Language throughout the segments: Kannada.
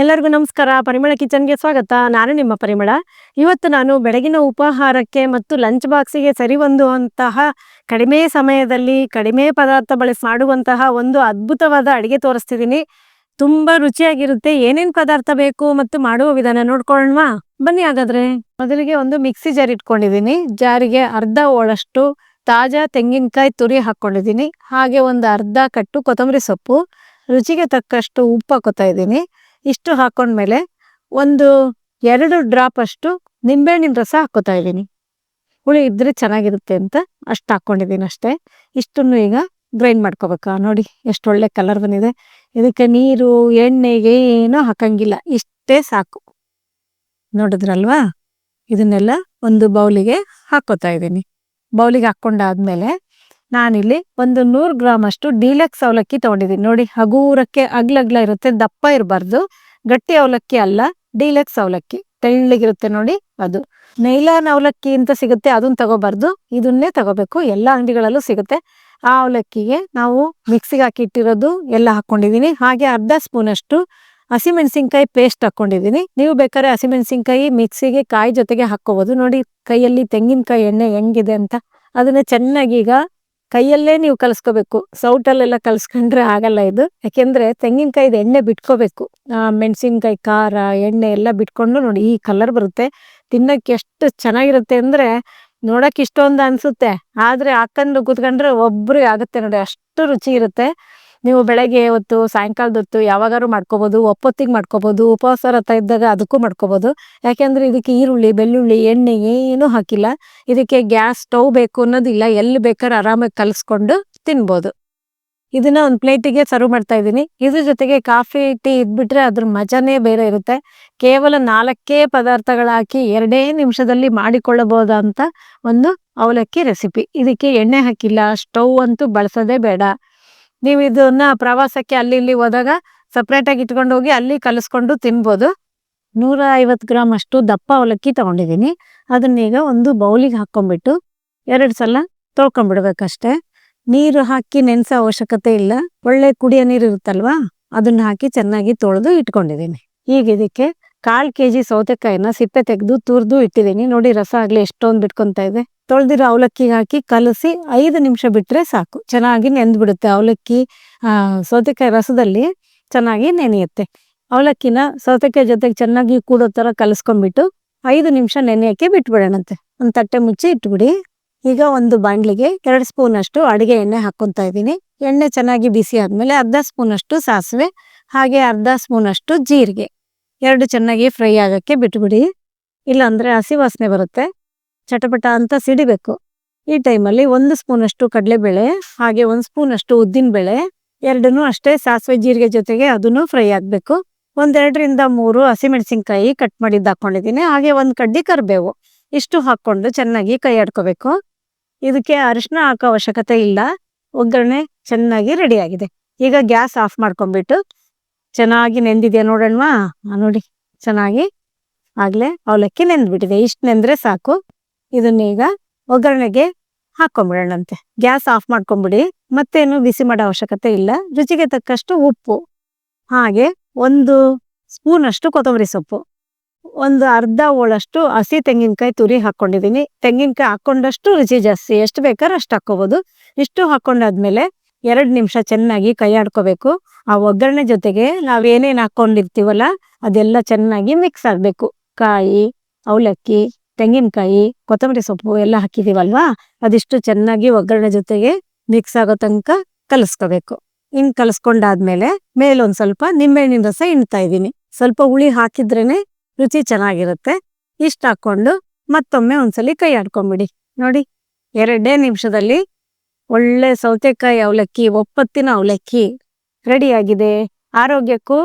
ಎಲ್ಲರಿಗೂ ನಮಸ್ಕಾರ. ಪರಿಮಳ ಕಿಚನ್ಗೆ ಸ್ವಾಗತ. ನಾನು ನಿಮ್ಮ ಪರಿಮಳ. ಇವತ್ತು ನಾನು ಬೆಳಗಿನ ಉಪಹಾರಕ್ಕೆ ಮತ್ತು ಲಂಚ್ ಬಾಕ್ಸಿಗೆ ಸರಿ ಹೊಂದುವಂತಹ ಕಡಿಮೆ ಸಮಯದಲ್ಲಿ ಕಡಿಮೆ ಪದಾರ್ಥ ಬಳಸಿ ಮಾಡುವಂತಹ ಒಂದು ಅದ್ಭುತವಾದ ಅಡಿಗೆ ತೋರಿಸ್ತಿದ್ದೀನಿ. ತುಂಬಾ ರುಚಿಯಾಗಿರುತ್ತೆ. ಏನೇನು ಪದಾರ್ಥ ಬೇಕು ಮತ್ತು ಮಾಡುವ ವಿಧಾನ ನೋಡ್ಕೊಳ್ಳೋಣ ಬನ್ನಿ ಹಾಗಾದ್ರೆ. ಮೊದಲಿಗೆ ಒಂದು ಮಿಕ್ಸಿ ಜಾರ್ ಇಟ್ಕೊಂಡಿದ್ದೀನಿ. ಜಾರಿಗೆ ಅರ್ಧ ಓಳಷ್ಟು ತಾಜಾ ತೆಂಗಿನಕಾಯಿ ತುರಿ ಹಾಕೊಂಡಿದ್ದೀನಿ ಹಾಗೆ ಒಂದು ಅರ್ಧ ಕಟ್ಟು ಕೊತ್ತಂಬರಿ ಸೊಪ್ಪು. ರುಚಿಗೆ ತಕ್ಕಷ್ಟು ಉಪ್ಪು ಹಾಕೋತಾ ಇದ್ದೀನಿ. ಇಷ್ಟು ಹಾಕೊಂಡ್ಮೇಲೆ ಒಂದು ಎರಡು ಡ್ರಾಪ್ ಅಷ್ಟು ನಿಂಬೆಹಣ್ಣಿನ ರಸ ಹಾಕೋತಾ ಇದ್ದೀನಿ. ಹುಳಿ ಇದ್ರೆ ಚೆನ್ನಾಗಿರುತ್ತೆ ಅಂತ ಅಷ್ಟು ಹಾಕೊಂಡಿದ್ದೀನಿ ಅಷ್ಟೇ. ಇಷ್ಟನ್ನು ಈಗ ಗ್ರೈಂಡ್ ಮಾಡ್ಕೋಬೇಕಾ. ನೋಡಿ, ಎಷ್ಟು ಒಳ್ಳೆ ಕಲರ್ ಬಂದಿದೆ. ಇದಕ್ಕೆ ನೀರು, ಎಣ್ಣೆ ಏನೂ ಹಾಕಂಗಿಲ್ಲ. ಇಷ್ಟೇ ಸಾಕು. ನೋಡಿದ್ರಲ್ವಾ? ಇದನ್ನೆಲ್ಲ ಒಂದು ಬೌಲಿಗೆ ಹಾಕೋತಾ ಇದ್ದೀನಿ. ಬೌಲಿಗೆ ಹಾಕೊಂಡಾದ್ಮೇಲೆ ನಾನಿಲ್ಲಿ ಒಂದು ನೂರು ಗ್ರಾಮ್ ಅಷ್ಟು ಡೀಲಕ್ಸ್ ಅವಲಕ್ಕಿ ತಗೊಂಡಿದ್ದೀನಿ. ನೋಡಿ, ಹಗೂರಕ್ಕೆ ಅಗ್ಲಗ್ಲ ಇರುತ್ತೆ, ದಪ್ಪ ಇರಬಾರ್ದು. ಗಟ್ಟಿ ಅವಲಕ್ಕಿ ಅಲ್ಲ, ಡೀಲಕ್ಸ್ ಅವಲಕ್ಕಿ. ತೆಳ್ಳಗಿರುತ್ತೆ ನೋಡಿ ಅದು. ನೈಲಾನ್ ಅವಲಕ್ಕಿ ಅಂತ ಸಿಗುತ್ತೆ, ಅದನ್ನ ತಗೋಬಾರ್ದು. ಇದನ್ನೇ ತಗೋಬೇಕು. ಎಲ್ಲ ಅಂಗಡಿಗಳಲ್ಲೂ ಸಿಗುತ್ತೆ. ಆ ಅವಲಕ್ಕಿಗೆ ನಾವು ಮಿಕ್ಸಿಗೆ ಹಾಕಿ ಇಟ್ಟಿರೋದು ಎಲ್ಲ ಹಾಕೊಂಡಿದ್ದೀನಿ ಹಾಗೆ ಅರ್ಧ ಸ್ಪೂನ್ ಅಷ್ಟು ಹಸಿಮೆಣಸಿನ್ಕಾಯಿ ಪೇಸ್ಟ್ ಹಾಕೊಂಡಿದ್ದೀನಿ ನೀವು ಬೇಕಾದ್ರೆ ಹಸಿಮೆಣಸಿನ್ಕಾಯಿ ಮಿಕ್ಸಿಗೆ ಕಾಯಿ ಜೊತೆಗೆ ಹಾಕೋಬಹುದು ನೋಡಿ, ಕೈಯಲ್ಲಿ ತೆಂಗಿನಕಾಯಿ ಎಣ್ಣೆ ಹೆಂಗಿದೆ ಅಂತ. ಅದನ್ನ ಚೆನ್ನಾಗಿ ಈಗ ಕೈಯಲ್ಲೇ ನೀವು ಕಲಿಸ್ಕೋಬೇಕು. ಸೌಟಲ್ಲೆಲ್ಲ ಕಲ್ಸ್ಕೊಂಡ್ರೆ ಆಗಲ್ಲ ಇದು. ಯಾಕೆಂದ್ರೆ ತೆಂಗಿನಕಾಯಿದ ಎಣ್ಣೆ ಬಿಟ್ಕೋಬೇಕು. ಮೆಣಸಿನ್ಕಾಯಿ, ಖಾರ, ಎಣ್ಣೆ ಎಲ್ಲ ಬಿಟ್ಕೊಂಡು ನೋಡಿ ಈ ಕಲರ್ ಬರುತ್ತೆ. ತಿನ್ನಕ್ಕೆ ಎಷ್ಟು ಚೆನ್ನಾಗಿರುತ್ತೆ ಅಂದ್ರೆ ನೋಡಕ್ಕೆ ಇಷ್ಟೊಂದು ಅನ್ಸುತ್ತೆ. ಆದ್ರೆ ಹಾಕೊಂಡು ಕೂತ್ಕೊಂಡ್ರೆ ಒಬ್ರಿಗೆ ಆಗುತ್ತೆ ನೋಡಿ. ಅಷ್ಟು ರುಚಿ ಇರುತ್ತೆ. ನೀವು ಬೆಳಗ್ಗೆ ಹೊತ್ತು, ಸಾಯಂಕಾಲದ ಹೊತ್ತು ಯಾವಾಗಾರು ಮಾಡ್ಕೋಬಹುದು ಒಪ್ಪೊತ್ತಿಗೆ ಮಾಡ್ಕೋಬಹುದು ಉಪವಾಸ ರಥ ಇದ್ದಾಗ ಅದಕ್ಕೂ ಮಾಡ್ಕೋಬಹುದು ಯಾಕೆಂದ್ರೆ ಇದಕ್ಕೆ ಈರುಳ್ಳಿ, ಬೆಳ್ಳುಳ್ಳಿ, ಎಣ್ಣೆ ಏನು ಹಾಕಿಲ್ಲ. ಇದಕ್ಕೆ ಗ್ಯಾಸ್ ಸ್ಟವ್ ಬೇಕು ಅನ್ನೋದಿಲ್ಲ. ಎಲ್ಲಿ ಬೇಕಾದ್ರೆ ಆರಾಮಾಗಿ ಕಲಿಸ್ಕೊಂಡು ತಿನ್ಬೋದು. ಇದನ್ನ ಒಂದು ಪ್ಲೇಟಿಗೆ ಸರ್ವ್ ಮಾಡ್ತಾ ಇದ್ದೀನಿ. ಇದ್ರ ಜೊತೆಗೆ ಕಾಫಿ, ಟೀ ಇದ್ಬಿಟ್ರೆ ಅದ್ರ ಮಜಾನೇ ಬೇರೆ ಇರುತ್ತೆ. ಕೇವಲ ನಾಲ್ಕೇ ಪದಾರ್ಥಗಳಾಕಿ ಎರಡೇ ನಿಮಿಷದಲ್ಲಿ ಮಾಡಿಕೊಳ್ಳಬಹುದಂತ ಒಂದು ಅವಲಕ್ಕಿ ರೆಸಿಪಿ. ಇದಕ್ಕೆ ಎಣ್ಣೆ ಹಾಕಿಲ್ಲ. ಸ್ಟವ್ ಅಂತೂ ಬಳಸೋದೇ ಬೇಡ. ನೀವು ಇದನ್ನ ಪ್ರವಾಸಕ್ಕೆ ಅಲ್ಲಿ ಇಲ್ಲಿ ಹೋದಾಗ ಸಪ್ರೇಟ್ ಆಗಿ ಇಟ್ಕೊಂಡು ಹೋಗಿ ಅಲ್ಲಿ ಕಲಿಸ್ಕೊಂಡು ತಿನ್ಬೋದು. ನೂರ ಐವತ್ತು ಗ್ರಾಮ್ ಅಷ್ಟು ದಪ್ಪ ಅವಲಕ್ಕಿ ತಗೊಂಡಿದ್ದೀನಿ. ಅದನ್ನೀಗ ಒಂದು ಬೌಲಿಗೆ ಹಾಕೊಂಡ್ಬಿಟ್ಟು ಎರಡು ಸಲ ತೊಳ್ಕೊಂಡ್ಬಿಡ್ಬೇಕಷ್ಟೆ. ನೀರು ಹಾಕಿ ನೆನೆಸೋ ಅವಶ್ಯಕತೆ ಇಲ್ಲ. ಒಳ್ಳೆ ಕುಡಿಯೋ ನೀರು ಇರುತ್ತಲ್ವಾ? ಅದನ್ನ ಹಾಕಿ ಚೆನ್ನಾಗಿ ತೊಳೆದು ಇಟ್ಕೊಂಡಿದ್ದೀನಿ. ಈಗ ಇದಕ್ಕೆ ಕಾಲ್ ಕೆ ಜಿ ಸೌತೆಕಾಯಿನ ಸಿಪ್ಪೆ ತೆಗೆದು ತುರಿದು ಇಟ್ಟಿದ್ದೀನಿ. ನೋಡಿ ರಸ ಆಗಲಿ ಎಷ್ಟೊಂದು ಬಿಟ್ಕೊಂತ ಇದೆ. ತೊಳೆದಿರೋ ಅವಲಕ್ಕಿಗೆ ಹಾಕಿ ಕಲಸಿ ಐದು ನಿಮಿಷ ಬಿಟ್ಟರೆ ಸಾಕು. ಚೆನ್ನಾಗಿ ನೆಂದ್ಬಿಡುತ್ತೆ ಅವಲಕ್ಕಿ. ಸೌತೆಕಾಯಿ ರಸದಲ್ಲಿ ಚೆನ್ನಾಗಿ ನೆನೆಯುತ್ತೆ. ಅವಲಕ್ಕಿನ ಸೌತೆಕಾಯಿ ಜೊತೆಗೆ ಚೆನ್ನಾಗಿ ಕೂಡೋ ಥರ ಕಲಸ್ಕೊಂಡ್ಬಿಟ್ಟು ಐದು ನಿಮಿಷ ನೆನೆಯೋಕ್ಕೆ ಬಿಟ್ಬಿಡೋಣಂತೆ. ಒಂದು ತಟ್ಟೆ ಮುಚ್ಚಿ ಇಟ್ಬಿಡಿ. ಈಗ ಒಂದು ಬಾಂಡ್ಲಿಗೆ ಎರಡು ಸ್ಪೂನ್ ಅಷ್ಟು ಅಡುಗೆ ಎಣ್ಣೆ ಹಾಕ್ಕೊತಾ ಇದ್ದೀನಿ. ಎಣ್ಣೆ ಚೆನ್ನಾಗಿ ಬಿಸಿ ಆದಮೇಲೆ ಅರ್ಧ ಸ್ಪೂನ್ ಅಷ್ಟು ಸಾಸಿವೆ, ಹಾಗೆ ಅರ್ಧ ಸ್ಪೂನ್ ಅಷ್ಟು ಜೀರಿಗೆ. ಎರಡು ಚೆನ್ನಾಗಿ ಫ್ರೈ ಆಗೋಕ್ಕೆ ಬಿಟ್ಬಿಡಿ. ಇಲ್ಲಾಂದರೆ ಹಸಿ ವಾಸನೆ ಬರುತ್ತೆ. ಚಟಪಟ ಅಂತ ಸಿಡಿಬೇಕು. ಈ ಟೈಮಲ್ಲಿ ಒಂದು ಸ್ಪೂನಷ್ಟು ಕಡಲೆಬೇಳೆ, ಹಾಗೆ ಒಂದು ಸ್ಪೂನ್ ಅಷ್ಟು ಉದ್ದಿನಬೇಳೆ, ಎರಡನ್ನೂ ಅಷ್ಟೇ ಸಾಸಿವೆ ಜೀರಿಗೆ ಜೊತೆಗೆ ಅದನ್ನು ಫ್ರೈ ಆಗಬೇಕು. ಒಂದೆರಡರಿಂದ ಮೂರು ಹಸಿಮೆಣಸಿನ್ಕಾಯಿ ಕಟ್ ಮಾಡಿದ್ದು ಹಾಕೊಂಡಿದ್ದೀನಿ. ಹಾಗೆ ಒಂದು ಕಡ್ಡಿ ಕರಿಬೇವು. ಇಷ್ಟು ಹಾಕ್ಕೊಂಡು ಚೆನ್ನಾಗಿ ಕೈ ಆಡ್ಕೋಬೇಕು. ಇದಕ್ಕೆ ಅರಿಶಿನ ಹಾಕೋ ಅವಶ್ಯಕತೆ ಇಲ್ಲ. ಒಗ್ಗರಣೆ ಚೆನ್ನಾಗಿ ರೆಡಿಯಾಗಿದೆ ಈಗ ಗ್ಯಾಸ್ ಆಫ್ ಮಾಡ್ಕೊಂಡ್ಬಿಟ್ಟು ಚೆನ್ನಾಗಿ ನೆಂದಿದೆಯಾ ನೋಡೋಣವಾ? ನೋಡಿ, ಚೆನ್ನಾಗಿ. ಆಗ್ಲೇ ಅವಲಕ್ಕಿ ನೆಂದ್ಬಿಟ್ಟಿದೆ. ಇಷ್ಟು ನೆಂದ್ರೆ ಸಾಕು. ಇದನ್ನೀಗ ಒಗ್ಗರಣೆಗೆ ಹಾಕೊಂಡ್ಬಿಡೋಣಂತೆ ಗ್ಯಾಸ್ ಆಫ್ ಮಾಡ್ಕೊಂಬಿಡಿ. ಮತ್ತೇನು ಬಿಸಿ ಮಾಡೋ ಅವಶ್ಯಕತೆ ಇಲ್ಲ. ರುಚಿಗೆ ತಕ್ಕಷ್ಟು ಉಪ್ಪು. ಹಾಗೆ ಒಂದು ಸ್ಪೂನ್ ಅಷ್ಟು ಕೊತ್ತಂಬರಿ ಸೊಪ್ಪು. ಒಂದು ಅರ್ಧ ಓಳಷ್ಟು ಹಸಿ ತೆಂಗಿನಕಾಯಿ ತುರಿ ಹಾಕೊಂಡಿದೀನಿ ತೆಂಗಿನಕಾಯಿ ಹಾಕೊಂಡಷ್ಟು ರುಚಿ ಜಾಸ್ತಿ. ಎಷ್ಟು ಬೇಕಾದ್ರೆ ಅಷ್ಟು ಹಾಕೋಬಹುದು ಇಷ್ಟು ಹಾಕೊಂಡಾದ್ಮೇಲೆ ಎರಡ್ ನಿಮಿಷ ಚೆನ್ನಾಗಿ ಕೈ ಆಡ್ಕೋಬೇಕು ಆ ಒಗ್ಗರಣೆ ಜೊತೆಗೆ ನಾವ್ ಏನೇನ್ ಹಾಕೊಂಡಿರ್ತೀವಲ್ಲ, ಅದೆಲ್ಲ ಚೆನ್ನಾಗಿ ಮಿಕ್ಸ್ ಆಗಬೇಕು. ಕಾಯಿ, ಅವಲಕ್ಕಿ, ತೆಂಗಿನಕಾಯಿ, ಕೊತ್ತಂಬರಿ ಸೊಪ್ಪು ಎಲ್ಲ ಹಾಕಿದೀವಲ್ವಾ? ಅದಿಷ್ಟು ಚೆನ್ನಾಗಿ ಒಗ್ಗರಣೆ ಜೊತೆಗೆ ಮಿಕ್ಸ್ ಆಗೋ ತನಕ ಕಲಿಸ್ಕೋಬೇಕು. ಹಿಂಗ್ ಕಲಿಸ್ಕೊಂಡಾದ್ಮೇಲೆ ಮೇಲೊಂದ್ ಸ್ವಲ್ಪ ನಿಂಬೆಹಣ್ಣಿನ ರಸ ಇಣ್ತಾ ಇದ್ದೀನಿ. ಸ್ವಲ್ಪ ಹುಳಿ ಹಾಕಿದ್ರೇನೆ ರುಚಿ ಚೆನ್ನಾಗಿರುತ್ತೆ. ಇಷ್ಟ ಹಾಕೊಂಡು ಮತ್ತೊಮ್ಮೆ ಒಂದ್ಸಲಿ ಕೈ ಆಡ್ಕೊಂಬಿಡಿ ನೋಡಿ, ಎರಡೇ ನಿಮಿಷದಲ್ಲಿ ಒಳ್ಳೆ ಸೌತೆಕಾಯಿ ಅವಲಕ್ಕಿ, ಒಪ್ಪತ್ತಿನ ಅವಲಕ್ಕಿ ರೆಡಿ ಆಗಿದೆ. ಆರೋಗ್ಯಕ್ಕೂ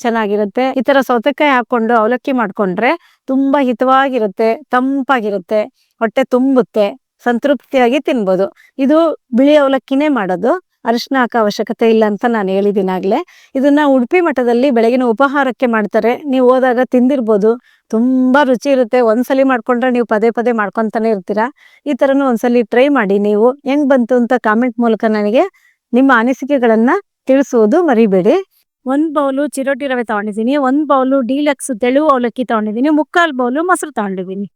ಚೆನ್ನಾಗಿರುತ್ತೆ. ಈ ತರ ಸೌತೆಕಾಯಿ ಹಾಕೊಂಡು ಅವಲಕ್ಕಿ ಮಾಡ್ಕೊಂಡ್ರೆ ತುಂಬಾ ಹಿತವಾಗಿರುತ್ತೆ, ತಂಪಾಗಿರುತ್ತೆ, ಹೊಟ್ಟೆ ತುಂಬುತ್ತೆ, ಸಂತೃಪ್ತಿಯಾಗಿ ತಿನ್ಬೋದು. ಇದು ಬಿಳಿ ಅವಲಕ್ಕಿನೇ ಮಾಡೋದು. ಅರಿಶಿನ ಹಾಕೋ ಅವಶ್ಯಕತೆ ಇಲ್ಲ ಅಂತ ನಾನು ಹೇಳಿದ್ದೀನಿ ಆಗ್ಲೇ. ಇದನ್ನ ಉಡುಪಿ ಮಠದಲ್ಲಿ ಬೆಳಗಿನ ಉಪಹಾರಕ್ಕೆ ಮಾಡ್ತಾರೆ. ನೀವು ಹೋದಾಗ ತಿಂದಿರ್ಬೋದು. ತುಂಬಾ ರುಚಿ ಇರುತ್ತೆ. ಒಂದ್ಸಲಿ ಮಾಡ್ಕೊಂಡ್ರೆ ನೀವು ಪದೇ ಪದೇ ಮಾಡ್ಕೊಂತಾನೆ ಇರ್ತೀರಾ? ಈ ತರನು ಒಂದ್ಸಲಿ ಟ್ರೈ ಮಾಡಿ ನೀವು. ಹೆಂಗ್ ಬಂತು ಅಂತ ಕಾಮೆಂಟ್ ಮೂಲಕ ನನಗೆ ನಿಮ್ಮ ಅನಿಸಿಕೆಗಳನ್ನ ತಿಳಿಸುವುದು ಮರಿಬೇಡಿ. ಒಂದ್ ಬೌಲು ಚಿರೋಟಿ ರವೆ ತಗೊಂಡಿದ್ದೀನಿ. ಒಂದ್ ಬೌಲು ಡೀಲಕ್ಸ್ ತೆಳು ಅವಲಕ್ಕಿ ತಗೊಂಡಿದ್ದೀನಿ. ಮುಕ್ಕಾಲ್ ಬೌಲು ಮೊಸರು ತಗೊಂಡಿದ್ದೀನಿ.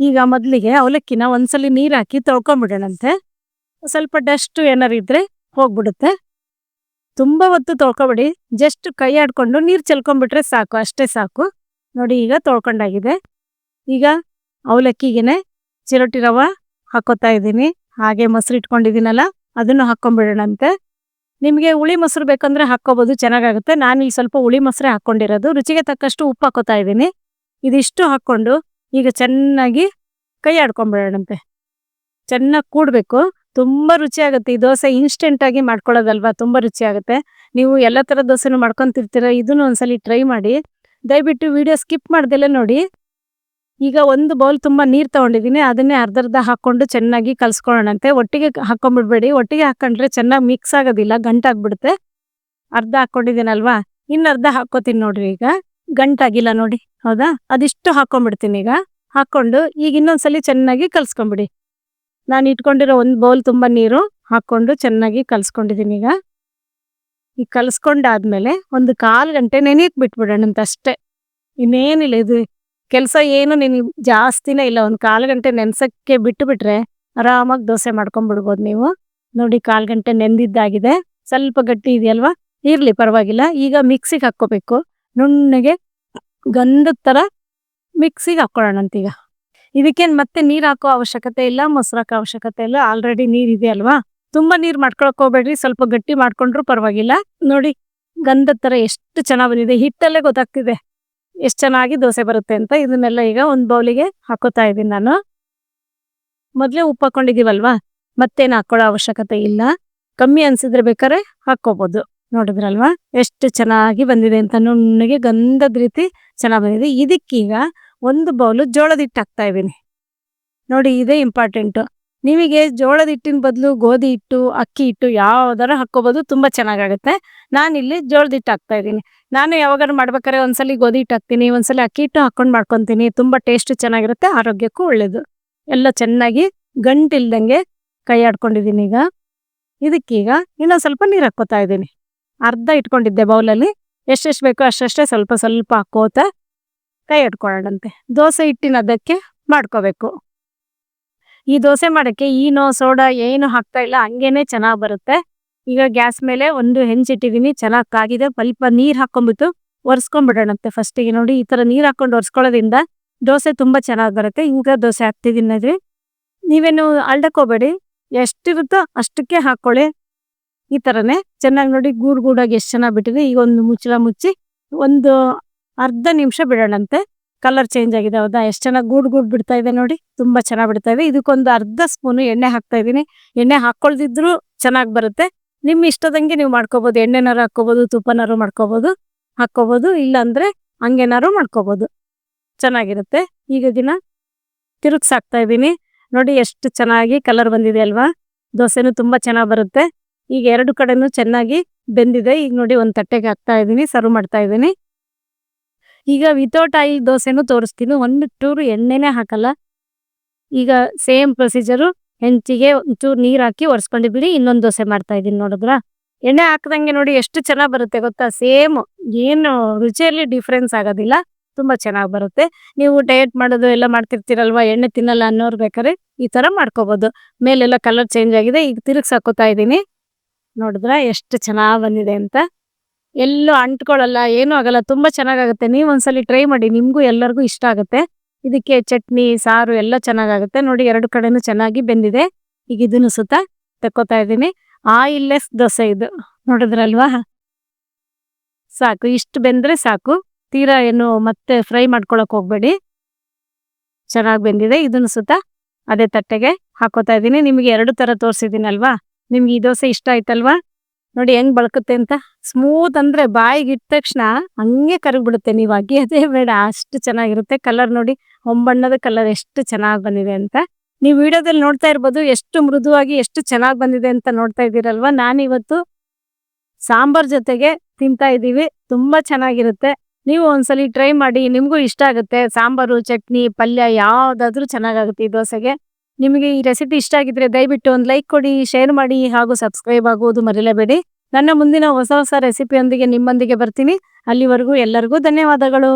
ಈಗ ಮೊದಲಿಗೆ ಅವಲಕ್ಕಿನ ಒಂದ್ಸಲಿ ನೀರ್ ಹಾಕಿ ತೊಳ್ಕೊಂಬಿಡೋಣಂತೆ. ಸ್ವಲ್ಪ ಡಸ್ಟ್ ಏನಾರು ಇದ್ರೆ ಹೋಗ್ಬಿಡುತ್ತೆ. ತುಂಬಾ ಹೊತ್ತು ತೊಳ್ಕೊಬೇಡಿ. ಜಸ್ಟ್ ಕೈ ಆಡ್ಕೊಂಡು ನೀರ್ ಚೆಲ್ಕೊಂಡ್ಬಿಟ್ರೆ ಸಾಕು. ಅಷ್ಟೇ ಸಾಕು. ನೋಡಿ ಈಗ ತೊಳ್ಕೊಂಡಾಗಿದೆ. ಈಗ ಅವಲಕ್ಕಿಗೆನೆ ಚಿರೋಟಿ ರವ ಹಾಕೋತಾ ಇದ್ದೀನಿ. ಹಾಗೆ ಮೊಸರು ಇಟ್ಕೊಂಡಿದ್ದೀನಲ್ಲ, ಅದನ್ನು ಹಾಕೊಂಡ್ಬಿಡೋಣಂತೆ ನಿಮಗೆ ಹುಳಿ ಮೊಸರು ಬೇಕಂದ್ರೆ ಹಾಕ್ಕೋಬೋದು, ಚೆನ್ನಾಗಾಗುತ್ತೆ. ನಾನು ಈ ಸ್ವಲ್ಪ ಹುಳಿ ಮೊಸರೇ ಹಾಕ್ಕೊಂಡಿರೋದು. ರುಚಿಗೆ ತಕ್ಕಷ್ಟು ಉಪ್ಪು ಹಾಕೋತಾ ಇದ್ದೀನಿ. ಇದಿಷ್ಟು ಹಾಕ್ಕೊಂಡು ಈಗ ಚೆನ್ನಾಗಿ ಕೈ ಆಡ್ಕೊಂಡ್ಬಿಡೋಣಂತೆ ಚೆನ್ನಾಗಿ ಕೂಡಬೇಕು. ತುಂಬ ರುಚಿಯಾಗುತ್ತೆ. ಈ ದೋಸೆ ಇನ್ಸ್ಟೆಂಟಾಗಿ ಮಾಡ್ಕೊಳ್ಳೋದಲ್ವಾ? ತುಂಬಾ ರುಚಿ ಆಗುತ್ತೆ ನೀವು ಎಲ್ಲ ತರ ದೋಸೆನೂ ಮಾಡ್ಕೊತಿರ್ತೀರ? ಇದನ್ನು ಒಂದ್ಸಲಿ ಟ್ರೈ ಮಾಡಿ. ದಯವಿಟ್ಟು ವಿಡಿಯೋ ಸ್ಕಿಪ್ ಮಾಡ್ದೆಲ್ಲ ನೋಡಿ. ಈಗ ಒಂದು ಬೌಲ್ ತುಂಬಾ ನೀರು ತೊಗೊಂಡಿದ್ದೀನಿ. ಅದನ್ನೇ ಅರ್ಧ ಅರ್ಧ ಹಾಕೊಂಡು ಚೆನ್ನಾಗಿ ಕಲಿಸ್ಕೊಳ್ಳೋಣಂತೆ. ಒಟ್ಟಿಗೆ ಹಾಕೊಂಡ್ಬಿಡ್ಬೇಡಿ ಒಟ್ಟಿಗೆ ಹಾಕೊಂಡ್ರೆ ಚೆನ್ನಾಗಿ ಮಿಕ್ಸ್ ಆಗೋದಿಲ್ಲ. ಗಂಟಾಗ್ಬಿಡುತ್ತೆ ಅರ್ಧ ಹಾಕ್ಕೊಂಡಿದ್ದೀನಲ್ವಾ ಇನ್ನು ಅರ್ಧ ಹಾಕೋತೀನಿ ನೋಡ್ರಿ ಈಗ. ಗಂಟಾಗಿಲ್ಲ ನೋಡಿ. ಹೌದಾ? ಅದಿಷ್ಟು ಹಾಕೊಂಡ್ಬಿಡ್ತೀನಿ ಈಗ. ಹಾಕ್ಕೊಂಡು ಈಗ ಇನ್ನೊಂದ್ಸಲಿ ಚೆನ್ನಾಗಿ ಕಲ್ಸ್ಕೊಂಬಿಡಿ. ನಾನು ಇಟ್ಕೊಂಡಿರೋ ಒಂದು ಬೌಲ್ ತುಂಬಾ ನೀರು ಹಾಕೊಂಡು ಚೆನ್ನಾಗಿ ಕಲ್ಸ್ಕೊಂಡಿದ್ದೀನಿ ಈಗ. ಈಗ ಕಲ್ಸ್ಕೊಂಡಾದ್ಮೇಲೆ ಒಂದು ಕಾಲು ಗಂಟೆ ನೆನೆಯಕ್ ಬಿಟ್ಬಿಡೋಣಂತ ಅಷ್ಟೇ. ಇನ್ನೇನಿಲ್ಲ ಇದು ಕೆಲಸ ಏನು ನೀನು ಜಾಸ್ತಿನೇ ಇಲ್ಲ. ಒಂದು ಕಾಲು ಗಂಟೆ ನೆನ್ಸಕ್ಕೆ ಬಿಟ್ಟು ಬಿಟ್ರೆ ಆರಾಮಾಗಿ ದೋಸೆ ಮಾಡ್ಕೊಂಡ್ಬಿಡ್ಬೋದು ನೀವು. ನೋಡಿ ಕಾಲು ಗಂಟೆ ನೆಂದಿದ್ದಾಗಿದೆ. ಸ್ವಲ್ಪ ಗಟ್ಟಿ ಇದೆಯಲ್ವಾ? ಇರ್ಲಿ, ಪರವಾಗಿಲ್ಲ. ಈಗ ಮಿಕ್ಸಿಗೆ ಹಾಕ್ಕೋಬೇಕು. ನುಣ್ಣಗೆ ಗಂಧದ ತರ ಮಿಕ್ಸಿಗೆ ಹಾಕ್ಕೊಳ್ಳೋಣಂತೀಗ ಇದಕ್ಕೇನ್ ಮತ್ತೆ ನೀರು ಹಾಕೋ ಅವಶ್ಯಕತೆ ಇಲ್ಲ, ಮೊಸರು ಹಾಕೋ ಅವಶ್ಯಕತೆ ಇಲ್ಲ. ಆಲ್ರೆಡಿ ನೀರ್ ಇದೆ ಅಲ್ವಾ? ತುಂಬಾ ನೀರ್ ಮಾಡ್ಕೊಳಕ್ ಹೋಗ್ಬೇಡ್ರಿ, ಸ್ವಲ್ಪ ಗಟ್ಟಿ ಮಾಡ್ಕೊಂಡ್ರು ಪರವಾಗಿಲ್ಲ. ನೋಡಿ, ಗಂಧದ ತರ ಎಷ್ಟು ಚೆನ್ನಾಗ್ ಬಂದಿದೆ, ಹಿಟ್ಟಲ್ಲೇ ಗೊತ್ತಾಗ್ತಿದೆ ಎಷ್ಟು ಚೆನ್ನಾಗಿ ದೋಸೆ ಬರುತ್ತೆ ಅಂತ. ಇದನ್ನೆಲ್ಲ ಈಗ ಒಂದ್ ಬೌಲಿಗೆ ಹಾಕೋತಾ ಇದೀನಿ ನಾನು. ಮೊದ್ಲೇ ಉಪ್ಪು ಹಾಕೊಂಡಿದೀವಲ್ವಾ ಮತ್ತೇನು ಹಾಕೊಳ್ಳೋ ಅವಶ್ಯಕತೆ ಇಲ್ಲ. ಕಮ್ಮಿ ಅನ್ಸಿದ್ರೆ ಬೇಕಾದ್ರೆ ಹಾಕೋಬಹುದು ನೋಡಿದ್ರಲ್ವಾ? ಎಷ್ಟು ಚೆನ್ನಾಗಿ ಬಂದಿದೆ ಅಂತ ನುಣ್ಣಗೆ ಗಂಧದ ರೀತಿ ಚೆನ್ನಾಗ್ ಬಂದಿದೆ. ಇದಕ್ಕೀಗ ಒಂದು ಬೌಲು ಜೋಳದ ಹಿಟ್ಟು ಹಾಕ್ತಾ ಇದ್ದೀನಿ. ನೋಡಿ, ಇದೇ ಇಂಪಾರ್ಟೆಂಟ್ ನಿಮಗೆ ಜೋಳದ ಹಿಟ್ಟಿನ ಬದಲು ಗೋಧಿ ಹಿಟ್ಟು, ಅಕ್ಕಿ ಹಿಟ್ಟು ಯಾವ್ದಾರ ಹಾಕೋಬಹುದು ತುಂಬಾ ಚೆನ್ನಾಗಾಗುತ್ತೆ. ನಾನಿಲ್ಲಿ ಜೋಳದ ಹಿಟ್ಟು ಹಾಕ್ತಾ ಇದ್ದೀನಿ. ನಾನು ಯಾವಾಗಾರು ಮಾಡ್ಬೇಕಾದ್ರೆ ಒಂದ್ಸಲಿ ಗೋಧಿ ಹಿಟ್ಟು ಹಾಕ್ತೀನಿ, ಒಂದ್ಸಲಿ ಅಕ್ಕಿ ಹಿಟ್ಟು ಹಾಕೊಂಡು ಮಾಡ್ಕೊತೀನಿ. ತುಂಬಾ ಟೇಸ್ಟ್ ಚೆನ್ನಾಗಿರುತ್ತೆ, ಆರೋಗ್ಯಕ್ಕೂ ಒಳ್ಳೇದು. ಎಲ್ಲ ಚೆನ್ನಾಗಿ ಗಂಟಿಲ್ದಂಗೆ ಕೈ ಆಡ್ಕೊಂಡಿದ್ದೀನಿ ಈಗ. ಇದಕ್ಕೀಗ ಇನ್ನೊಂದು ಸ್ವಲ್ಪ ನೀರು ಹಾಕೋತಾ ಇದ್ದೀನಿ. ಅರ್ಧ ಇಟ್ಕೊಂಡಿದ್ದೆ ಬೌಲಲ್ಲಿ. ಎಷ್ಟೆಷ್ಟು ಬೇಕೋ ಅಷ್ಟಷ್ಟೇ ಸ್ವಲ್ಪ ಸ್ವಲ್ಪ ಹಾಕೋತ ಕೈ ಇಟ್ಕೊಳ್ಳೋಣಂತೆ ದೋಸೆ ಹಿಟ್ಟಿನ ಅದಕ್ಕೆ ಮಾಡ್ಕೋಬೇಕು. ಈ ದೋಸೆ ಮಾಡಕ್ಕೆ ಈನೋ, ಸೋಡಾ ಏನು ಹಾಕ್ತಾ ಇಲ್ಲ, ಹಂಗೇನೆ ಚೆನ್ನಾಗಿ ಬರುತ್ತೆ. ಈಗ ಗ್ಯಾಸ್ ಮೇಲೆ ಒಂದು ಹೆಂಚಿಟ್ಟಿದೀನಿ ಚೆನ್ನಾಗಿ ಕಾಗಿದೆ, ಸ್ವಲ್ಪ ನೀರ್ ಹಾಕೊಂಡ್ಬಿಟ್ಟು ಒರೆಸ್ಕೊಂಡ್ಬಿಡೋಣಂತೆ ಫಸ್ಟಿಗೆ ನೋಡಿ, ಈ ತರ ನೀರ್ ಹಾಕೊಂಡು ಒರೆಸ್ಕೊಳ್ಳೋದ್ರಿಂದ ದೋಸೆ ತುಂಬಾ ಚೆನ್ನಾಗಿ ಬರುತ್ತೆ. ಈಗ ದೋಸೆ ಹಾಕ್ತಿದ್ದೀನಿ ಅದ್ರಿ ನೀವೇನು ಅಳ್ಡಕ್ಕೋಬೇಡಿ ಎಷ್ಟಿರುತ್ತೋ ಅಷ್ಟಕ್ಕೆ ಹಾಕೊಳ್ಳಿ ಈ ತರನೇ ಚೆನ್ನಾಗಿ ನೋಡಿ, ಗೂಡ್ ಗೂಡಾಗಿ ಎಷ್ಟು ಚೆನ್ನಾಗಿ ಬಿಟ್ಟಿದೆ. ಈಗ ಒಂದು ಮುಚ್ಚಳ ಮುಚ್ಚಿ ಒಂದು ಅರ್ಧ ನಿಮಿಷ ಬಿಡೋಣಂತೆ. ಕಲರ್ ಚೇಂಜ್ ಆಗಿದೆ, ಹೌದಾ? ಎಷ್ಟು ಚೆನ್ನಾಗಿ ಗೂಡ್ ಗೂಡ್ ಬಿಡ್ತಾ ಇದೆ ನೋಡಿ, ತುಂಬಾ ಚೆನ್ನಾಗಿ ಬಿಡ್ತಾ ಇದೆ. ಇದಕ್ಕೊಂದು ಅರ್ಧ ಸ್ಪೂನು ಎಣ್ಣೆ ಹಾಕ್ತಾ ಇದೀನಿ ಎಣ್ಣೆ ಹಾಕೊಳ್ದಿದ್ರು ಚೆನ್ನಾಗಿ ಬರುತ್ತೆ. ನಿಮ್ ಇಷ್ಟದಂಗೆ ನೀವು ಮಾಡ್ಕೋಬಹುದು ಎಣ್ಣೆನಾರು ಹಾಕೋಬಹುದು ತುಪ್ಪನಾರು ಮಾಡ್ಕೋಬಹುದು ಹಾಕೋಬಹುದು ಇಲ್ಲ ಅಂದ್ರೆ ಹಂಗೇನಾರು ಮಾಡ್ಕೋಬಹುದು ಚೆನ್ನಾಗಿರುತ್ತೆ. ಈಗ ದಿನ ತಿರುಗ್ಸ್ ಹಾಕ್ತಾ ಇದೀನಿ ನೋಡಿ ಎಷ್ಟು ಚೆನ್ನಾಗಿ ಕಲರ್ ಬಂದಿದೆ ಅಲ್ವಾ? ದೋಸೆನು ತುಂಬಾ ಚೆನ್ನಾಗಿ ಬರುತ್ತೆ. ಈಗ ಎರಡು ಕಡೆನೂ ಚೆನ್ನಾಗಿ ಬೆಂದಿದೆ. ಈಗ ನೋಡಿ ಒಂದ್ ತಟ್ಟೆಗೆ ಹಾಕ್ತಾ ಇದೀನಿ ಸರ್ವ್ ಮಾಡ್ತಾ ಇದೀನಿ ಈಗ ವಿತೌಟ್ ಆಯಿಲ್ ದೋಸೆನು ತೋರಿಸ್ತೀನಿ. ಒಂದು ಚೂರು ಎಣ್ಣೆನೇ ಹಾಕಲ್ಲ. ಈಗ ಸೇಮ್ ಪ್ರೊಸೀಜರು ಹೆಂಚಿಗೆ ಒಂಚೂರು ನೀರು ಹಾಕಿ ಒರೆಸ್ಕೊಂಡಿಬಿಡಿ ಇನ್ನೊಂದು ದೋಸೆ ಮಾಡ್ತಾ ಇದೀನಿ ನೋಡಿದ್ರ? ಎಣ್ಣೆ ಹಾಕ್ದಂಗೆ ನೋಡಿ ಎಷ್ಟು ಚೆನ್ನಾಗಿ ಬರುತ್ತೆ ಗೊತ್ತಾ? ಸೇಮ್, ಏನು ರುಚಿಯಲ್ಲಿ ಡಿಫ್ರೆನ್ಸ್ ಆಗೋದಿಲ್ಲ. ತುಂಬಾ ಚೆನ್ನಾಗಿ ಬರುತ್ತೆ. ನೀವು ಡಯಟ್ ಮಾಡೋದು ಎಲ್ಲ ಮಾಡ್ತಿರ್ತೀರಲ್ವಾ, ಎಣ್ಣೆ ತಿನ್ನಲ್ಲ ಅನ್ನೋರು ಬೇಕಾದ್ರೆ ಈ ತರ ಮಾಡ್ಕೋಬೋದು. ಮೇಲೆಲ್ಲ ಕಲರ್ ಚೇಂಜ್ ಆಗಿದೆ, ಈಗ ತಿರುಗ್ಸಾಕೋತಾ ಇದ್ದೀನಿ. ನೋಡಿದ್ರ, ಎಷ್ಟು ಚೆನ್ನಾಗಿ ಬಂದಿದೆ ಅಂತ. ಎಲ್ಲೂ ಅಂಟ್ಕೊಳ್ಳಲ್ಲ, ಏನೂ ಆಗಲ್ಲ, ತುಂಬಾ ಚೆನ್ನಾಗಾಗುತ್ತೆ. ನೀವು ಒಂದ್ಸಲಿ ಟ್ರೈ ಮಾಡಿ, ನಿಮಗೂ ಎಲ್ಲರಿಗೂ ಇಷ್ಟ ಆಗುತ್ತೆ. ಇದಕ್ಕೆ ಚಟ್ನಿ, ಸಾರು ಎಲ್ಲ ಚೆನ್ನಾಗಾಗುತ್ತೆ. ನೋಡಿ, ಎರಡು ಕಡೆನೂ ಚೆನ್ನಾಗಿ ಬೆಂದಿದೆ. ಈಗ ಇದನ್ನು ಸುತ್ತ ತಕ್ಕೋತಾ ಇದ್ದೀನಿ. ಆಯಿಲ್ಲೆಸ್ ದೋಸೆ ಇದು. ನೋಡಿದ್ರಲ್ವಾ? ಸಾಕು. ಇಷ್ಟು ಬೆಂದ್ರೆ ಸಾಕು. ತೀರಾ ಏನು ಮತ್ತೆ ಫ್ರೈ ಮಾಡ್ಕೊಳಕ್ ಹೋಗ್ಬೇಡಿ. ಚೆನ್ನಾಗಿ ಬೆಂದಿದೆ. ಇದನ್ನು ಸುತ್ತ ಅದೇ ತಟ್ಟೆಗೆ ಹಾಕೋತಾ ಇದ್ದೀನಿ. ನಿಮಗೆ ಎರಡು ತರ ತೋರಿಸಿದ್ದೀನಲ್ವಾ? ನಿಮ್ಗೆ ಈ ದೋಸೆ ಇಷ್ಟ ಆಯ್ತಲ್ವಾ? ನೋಡಿ ಹೆಂಗ್ ಬಳ್ಕುತ್ತೆ ಅಂತ? ಸ್ಮೂತ್ ಅಂದ್ರೆ ಬಾಯಿಗೆ ಇಟ್ಟ ತಕ್ಷಣ ಹಂಗೆ ಕರಗ್ಬಿಡುತ್ತೆ ನೀವು ಅದೇ ಬೇಡ, ಅಷ್ಟು ಚೆನ್ನಾಗಿರುತ್ತೆ. ಕಲರ್ ನೋಡಿ ಒಂಬಣ್ಣದ ಕಲರ್ ಎಷ್ಟು ಚೆನ್ನಾಗಿ ಬಂದಿದೆ ಅಂತ. ನೀವು ವಿಡಿಯೋದಲ್ಲಿ ನೋಡ್ತಾ ಇರ್ಬೋದು, ಎಷ್ಟು ಮೃದುವಾಗಿ, ಎಷ್ಟು ಚೆನ್ನಾಗಿ ಬಂದಿದೆ ಅಂತ ನೋಡ್ತಾ ಇದ್ದೀರಲ್ವಾ? ನಾನಿವತ್ತು ಸಾಂಬಾರ್ ಜೊತೆಗೆ ತಿಂತಾ ಇದ್ದೀವಿ, ತುಂಬಾ ಚೆನ್ನಾಗಿರುತ್ತೆ. ನೀವು ಒಂದ್ಸಲಿ ಟ್ರೈ ಮಾಡಿ, ನಿಮಗೂ ಇಷ್ಟ ಆಗುತ್ತೆ. ಸಾಂಬಾರು, ಚಟ್ನಿ, ಪಲ್ಯ ಯಾವ್ದಾದ್ರೂ ಚೆನ್ನಾಗಾಗುತ್ತೆ ಈ ದೋಸೆಗೆ. ನಿಮಗೆ ಈ ರೆಸಿಪಿ ಇಷ್ಟ ಆಗಿದ್ರೆ ದಯವಿಟ್ಟು ಒಂದು ಲೈಕ್ ಕೊಡಿ ಶೇರ್ ಮಾಡಿ ಹಾಗೂ ಸಬ್ಸ್ಕ್ರೈಬ್ ಆಗುವುದು ಮರೆಯಲೇಬೇಡಿ. ನನ್ನ ಮುಂದಿನ ಹೊಸ ಹೊಸ ರೆಸಿಪಿಯೊಂದಿಗೆ ನಿಮ್ಮೊಂದಿಗೆ ಬರ್ತೀನಿ. ಅಲ್ಲಿವರೆಗೂ ಎಲ್ಲರಿಗೂ ಧನ್ಯವಾದಗಳು.